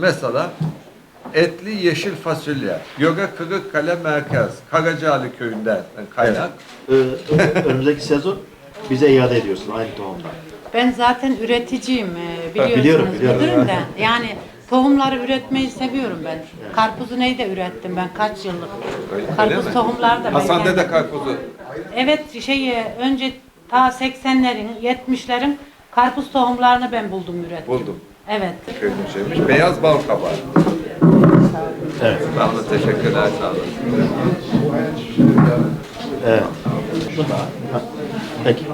mesela etli yeşil fasulye, Göge Kırıkkale Merkez, Karacaali köyünden kaynak. Ee, önümüzdeki sezon bize iade ediyorsun aynı tohumdan. Ben zaten üreticiyim e, biliyorsunuz biliyorum, biliyorum. müdürüm de. Yani tohumları üretmeyi seviyorum ben. Karpuzu neyi de ürettim ben kaç yıllık. Öyle Karpuz tohumları da ben Hasan kendim- Dede karpuzu. Evet şey e, önce ta 80'lerin 70'lerin karpuz tohumlarını ben buldum ürettim. Buldum. Evet. Köyün şeymiş. Beyaz bal kabağı. Evet. Sağ olun, teşekkürler, sağ olun. Evet. Şunu da. Ha, Peki.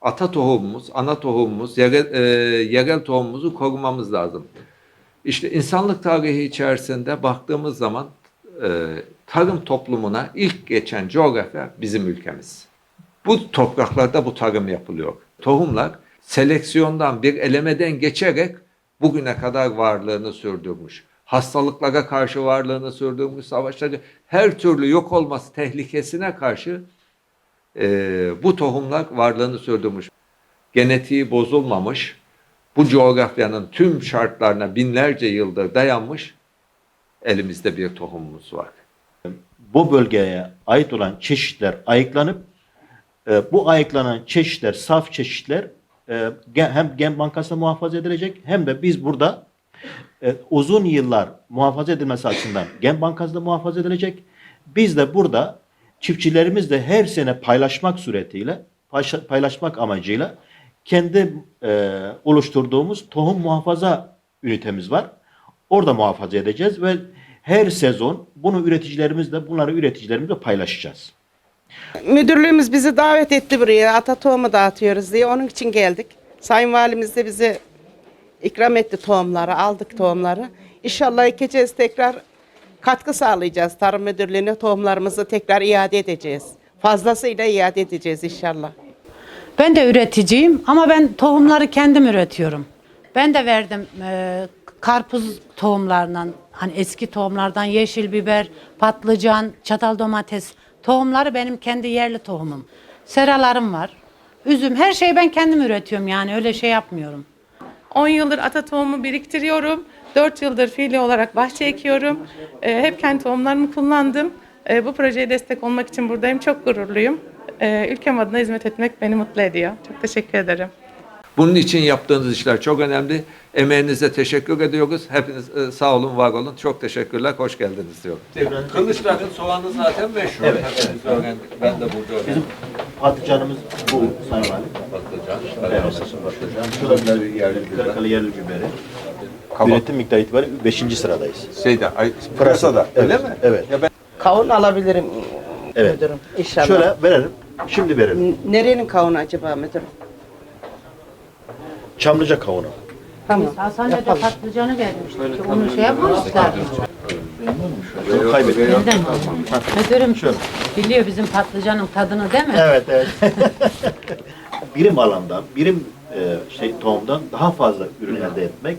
ata tohumumuz, ana tohumumuz, yerel, e, yerel tohumumuzu korumamız lazım. İşte insanlık tarihi içerisinde baktığımız zaman e, tarım toplumuna ilk geçen coğrafya bizim ülkemiz. Bu topraklarda bu tarım yapılıyor. Tohumlar seleksiyondan bir elemeden geçerek bugüne kadar varlığını sürdürmüş. Hastalıklara karşı varlığını sürdürmüş, savaşları her türlü yok olması tehlikesine karşı e, bu tohumlar varlığını sürdürmüş. Genetiği bozulmamış, bu coğrafyanın tüm şartlarına binlerce yıldır dayanmış elimizde bir tohumumuz var. Bu bölgeye ait olan çeşitler ayıklanıp e, bu ayıklanan çeşitler, saf çeşitler e, hem Gen Bankası'na muhafaza edilecek hem de biz burada e, uzun yıllar muhafaza edilmesi açısından Gen Bankası'nda muhafaza edilecek. Biz de burada çiftçilerimizle her sene paylaşmak suretiyle, paylaş- paylaşmak amacıyla kendi oluşturduğumuz tohum muhafaza ünitemiz var. Orada muhafaza edeceğiz ve her sezon bunu üreticilerimizle, bunları üreticilerimizle paylaşacağız. Müdürlüğümüz bizi davet etti buraya. Ata tohumu dağıtıyoruz diye. Onun için geldik. Sayın Valimiz de bize ikram etti tohumları. Aldık tohumları. İnşallah ekeceğiz tekrar katkı sağlayacağız. Tarım Müdürlüğü'ne tohumlarımızı tekrar iade edeceğiz. Fazlasıyla iade edeceğiz inşallah. Ben de üreticiyim ama ben tohumları kendim üretiyorum. Ben de verdim e, karpuz tohumlarından, hani eski tohumlardan yeşil biber, patlıcan, çatal domates tohumları benim kendi yerli tohumum. Seralarım var. Üzüm, her şeyi ben kendim üretiyorum yani öyle şey yapmıyorum. 10 yıldır ata tohumu biriktiriyorum. 4 yıldır fiili olarak bahçe ekiyorum. Ee, hep kendi tohumlarımı kullandım. Ee, bu projeye destek olmak için buradayım. Çok gururluyum. Ee, ülkem adına hizmet etmek beni mutlu ediyor. Çok teşekkür ederim. Bunun için yaptığınız işler çok önemli. Emeğinize teşekkür ediyoruz. Hepiniz e, sağ olun, var olun. Çok teşekkürler, hoş geldiniz diyorum. Kılıçların soğanı zaten meşhur. Evet, Hepimiz öğrendik. Ben de burada öğrendim. Bizim patlıcanımız bu Sayın Valim. Patlıcan, Evet, patlıcan. Şurada Biberleri, yerli biber. Kırkalı yerli biberi. Kabak. Üretim miktarı itibariyle 5. sıradayız. Şeyde, ay, pırasada. Öyle Evet, mi? evet. Ya ben Kavun alabilirim Evet. müdürüm inşallah. Şöyle verelim. Şimdi verelim. N- Nerenin kavunu acaba müdürüm? Çamlıca kavunu. Tamam. Hasan Dede patlıcanı vermişti ki onu şey yapmamışlar. Şunu kaybettik. Neden? Müdürüm biliyor bizim patlıcanın tadını değil mi? Evet, evet. birim alandan, birim e, şey tohumdan daha fazla ürün elde etmek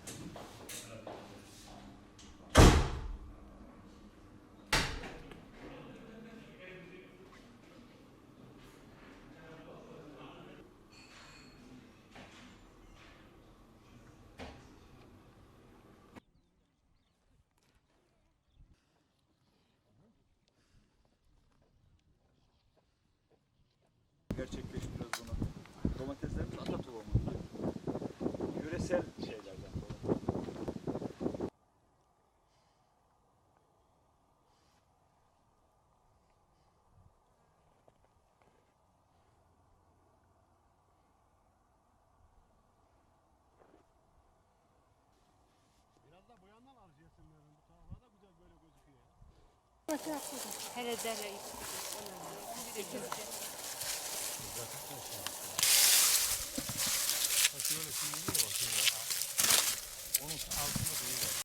gerçekleştiriyoruz bunu. Domateslerimiz ata tohumu. Yöresel şeylerden. Biraz da bu yandan alacaksın. Bu tarafa da güzel böyle gözüküyor. Hele dere şöyle sinirli ya bak şöyle. Onun altında duyu var.